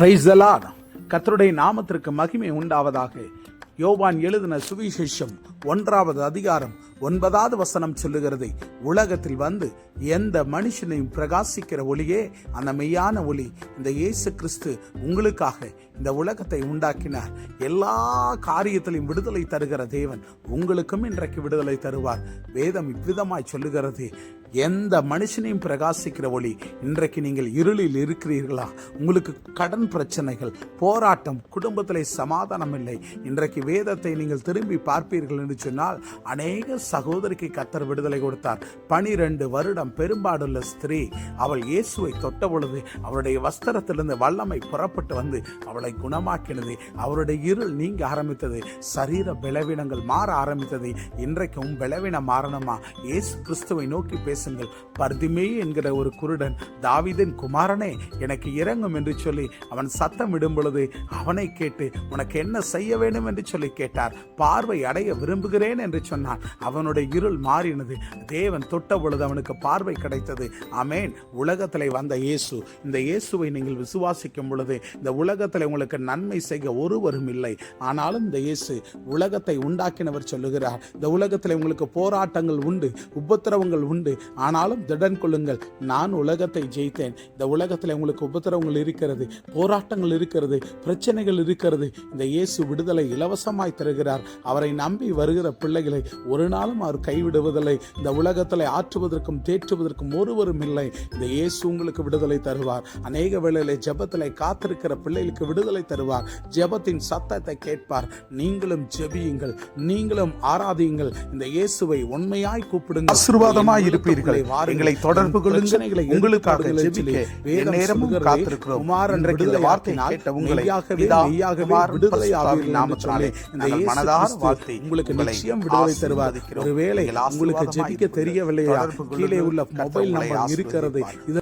Price கர்த்தருடைய நாமத்திற்கு மகிமை உண்டாவதாக யோவான் எழுதின சுவிசேஷம் ஒன்றாவது அதிகாரம் ஒன்பதாவது வசனம் சொல்லுகிறது. உலகத்தில் வந்து எந்த மனுஷனையும் பிரகாசிக்கிற ஒளியே அந்த மெய்யான ஒளி. இந்த இயேசு கிறிஸ்து உங்களுக்காக இந்த உலகத்தை உண்டாக்கினார். எல்லா காரியத்திலையும் விடுதலை தருகிற தேவன் உங்களுக்கும் இன்றைக்கு விடுதலை தருவார். வேதம் இவ்விதமாய் சொல்லுகிறது. எந்த மனுஷனையும் பிரகாசிக்கிற ஒளி இன்றைக்கு நீங்கள் இருளில் இருக்கிறீர்களா? உங்களுக்கு கடன் பிரச்சனைகள் போராட்டம் குடும்பத்திலே சமாதானம் இல்லை இன்றைக்கு வேதத்தை நீங்கள் திரும்பி பார்ப்பீர்கள் என்று சொன்னால் அநேக சகோதரிக்கு கத்தர் விடுதலை கொடுத்தார். பனிரெண்டு வருடம் பெரும்பாடுள்ள ஸ்திரீ அவள் இயேசுவை தொட்ட பொழுது அவருடைய வஸ்திரத்திலிருந்து வல்லமை புறப்பட்டு வந்து அவளை குணமாக்கினது. அவருடைய இருள் நீங்க ஆரம்பித்தது. சரீர பலவீனங்கள் மாற ஆரம்பித்தது. இன்றைக்கும் பலவீனம் மாறணுமா? இயேசு கிறிஸ்துவை நோக்கி பேசுங்கள். பர்திமே என்கிற ஒரு குருடன் தாவிதன் குமாரனே எனக்கு இறங்கும் என்று சொல்லி அவன் சத்தம் இடும் பொழுது அவனை கேட்டு உனக்கு என்ன செய்ய வேண்டும்? என்று சொல்லி கேட்டார். பார்வை அடைய விரும்புகிறேன் என்று சொன்னான். அவனுடைய இருள் மாறினது. தேவன் தொட்ட பொழுது அவனுக்கு பார்வை கிடைத்தது. அமேன் உலகத்தில் வந்த இயேசு. இந்த இயேசுவை நீங்கள் விசுவாசிக்கும் பொழுது இந்த உலகத்தில் உங்களுக்கு நன்மை செய்ய ஒருவரும் இல்லை. ஆனாலும் இந்த இயேசு உலகத்தை உண்டாக்கினவர் சொல்லுகிறார். இந்த உலகத்தில் உங்களுக்கு போராட்டங்கள் உண்டு உபத்திரவங்கள் உண்டு. ஆனாலும் திடன் கொள்ளுங்கள். நான் உலகத்தை ஜெயித்தேன். இந்த உலகத்தில் உங்களுக்கு உபத்திரவங்கள் இருக்கிறது போராட்டங்கள் இருக்கிறது பிரச்சனைகள் இருக்கிறது. இந்த இயேசு விடுதலை இலவசமாய் தருகிறார். அவரை நம்பி வரு வருகிற பிள்ளைகளை ஒரு நாளும் அவர் கைவிடுவதில்லை. இந்த உலகத்தில் ஆற்றுவதற்கும் தேற்றுவதற்கும் ஒருவரும் இல்லை. இந்த இயேசு உங்களுக்கு விடுதலை தருவார். அநேக வேளையிலே ஜெபத்தில் காத்திருக்கிற பிள்ளைகளுக்கு விடுதலை தருவார். ஜெபத்தின் சத்தத்தை கேட்பார். நீங்களும் ஜெபியுங்கள். நீங்களும் ஆராதியுங்கள். இந்த இயேசுவை உண்மையாய் கூப்பிடுங்கள். ஆசீர்வாதமாய் இருப்பீர்கள். எங்களை தொடர்பு கொள்ளுங்கள். உங்களுக்காக ஜெபிக்க எந்நேரமும் சொல்லுகிறது, காத்திருக்கிறோம். குமாரன் இந்த வார்த்தை கேட்ட உங்களை மெய்யாகவே மெய்யாகவே விடுதலை என்று நாமத்தினாலே இந்த மனதார வாழ்த்தி உங்களுக்கு உங்களை நிச்சயம் விடுதலை தருவார். ஒருவேளை உங்களுக்கு ஜெபிக்க. தெரியவில்லையா கீழே உள்ள. மொபைல் நம்பர் இருக்கிறது